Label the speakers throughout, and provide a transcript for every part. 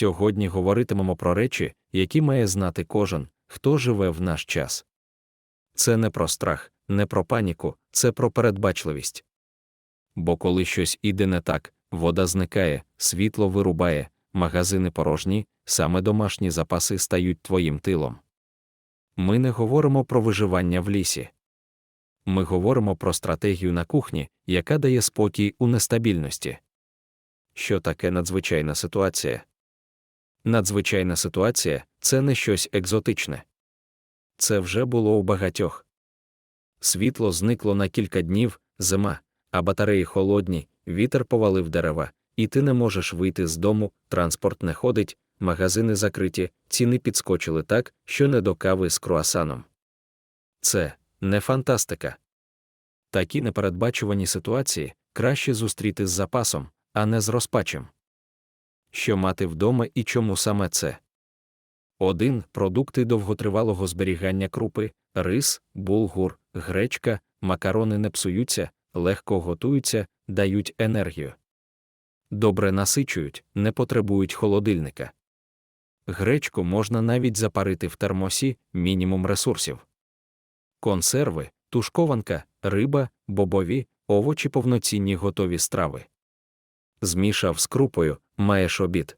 Speaker 1: Сьогодні говоритимемо про речі, які має знати кожен, хто живе в наш час. Це не про страх, не про паніку, це про передбачливість. Бо коли щось іде не так, вода зникає, світло вирубає, магазини порожні, саме домашні запаси стають твоїм тилом. Ми не говоримо про виживання в лісі. Ми говоримо про стратегію на кухні, яка дає спокій у нестабільності. Що таке надзвичайна ситуація? Надзвичайна ситуація це не щось екзотичне. Це вже було у багатьох. Світло зникло на кілька днів, зима, а батареї холодні, вітер повалив дерева, і ти не можеш вийти з дому, транспорт не ходить, магазини закриті, ціни підскочили так, що не до кави з круасаном. Це не фантастика. Такі непередбачувані ситуації краще зустріти з запасом, а не з розпачем. Що мати вдома і чому саме це? 1. Продукти довготривалого зберігання крупи, рис, булгур, гречка, макарони не псуються, легко готуються, дають енергію. Добре насичують, не потребують холодильника. Гречку можна навіть запарити в термосі, мінімум ресурсів. Консерви, тушкованка, риба, бобові, овочі повноцінні готові страви. Змішав з крупою, маєш обід.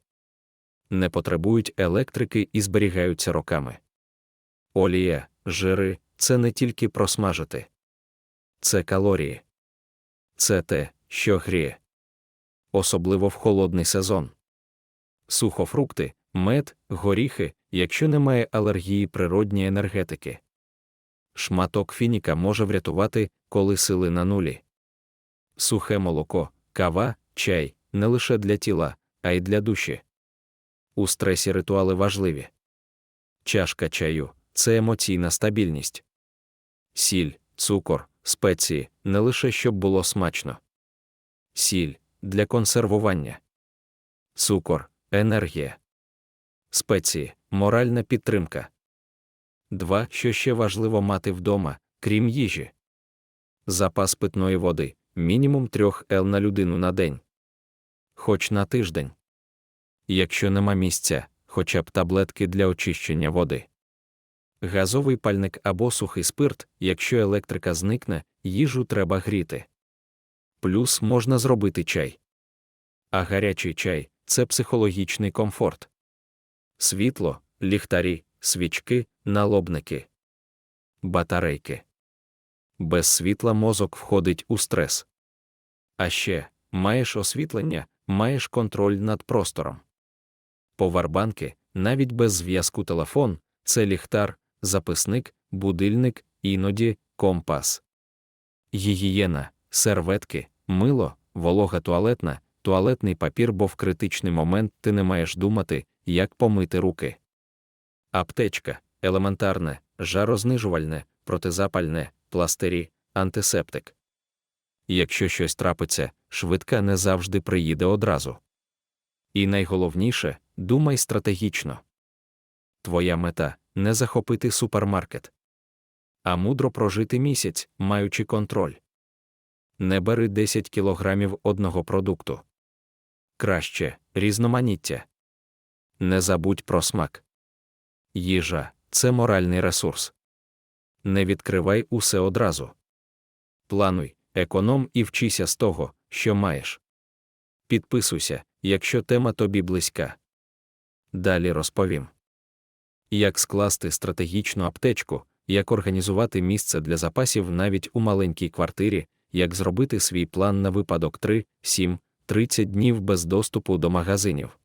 Speaker 1: Не потребують електрики і зберігаються роками. Олія, жири це не тільки просмажити. Це калорії. Це те, що гріє. Особливо в холодний сезон. Сухофрукти, мед, горіхи, якщо немає алергії природньої енергетики. Шматок фініка може врятувати, коли сили на нулі. Сухе молоко, кава, чай не лише для тіла, а й для душі. У стресі ритуали важливі. Чашка чаю це емоційна стабільність. Сіль, цукор, спеції не лише щоб було смачно. Сіль для консервування. Цукор енергія. Спеції моральна підтримка. 2. Що ще важливо мати вдома, крім їжі. Запас питної води мінімум 3 Л на людину на день. Хоч на тиждень. Якщо нема місця, хоча б таблетки для очищення води. Газовий пальник або сухий спирт, якщо електрика зникне, їжу треба гріти. Плюс можна зробити чай. А гарячий чай це психологічний комфорт. Світло, ліхтарі, свічки, налобники, батарейки. Без світла мозок входить у стрес. А ще маєш освітлення, маєш контроль над простором. Поварбанки, навіть без зв'язку телефон, це ліхтар, записник, будильник, іноді компас. Гігієна, серветки, мило, волога туалетна, туалетний папір, бо в критичний момент ти не маєш думати, як помити руки. Аптечка елементарне, жарознижувальне, протизапальне, пластирі, антисептик. Якщо щось трапиться, швидка не завжди приїде одразу. І найголовніше думай стратегічно. Твоя мета не захопити супермаркет, а мудро прожити місяць, маючи контроль. Не бери 10 кілограмів одного продукту. Краще різноманіття. Не забудь про смак. Їжа це моральний ресурс. Не відкривай усе одразу. Плануй, економ і вчися з того, що маєш. Підписуйся, якщо тема тобі близька. Далі розповім, як скласти стратегічну аптечку, як організувати місце для запасів навіть у маленькій квартирі, як зробити свій план на випадок 3, 7, 30 днів без доступу до магазинів.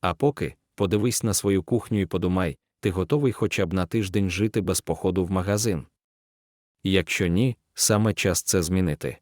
Speaker 1: А поки подивись на свою кухню і подумай, ти готовий хоча б на тиждень жити без походу в магазин. Якщо ні, саме час це змінити.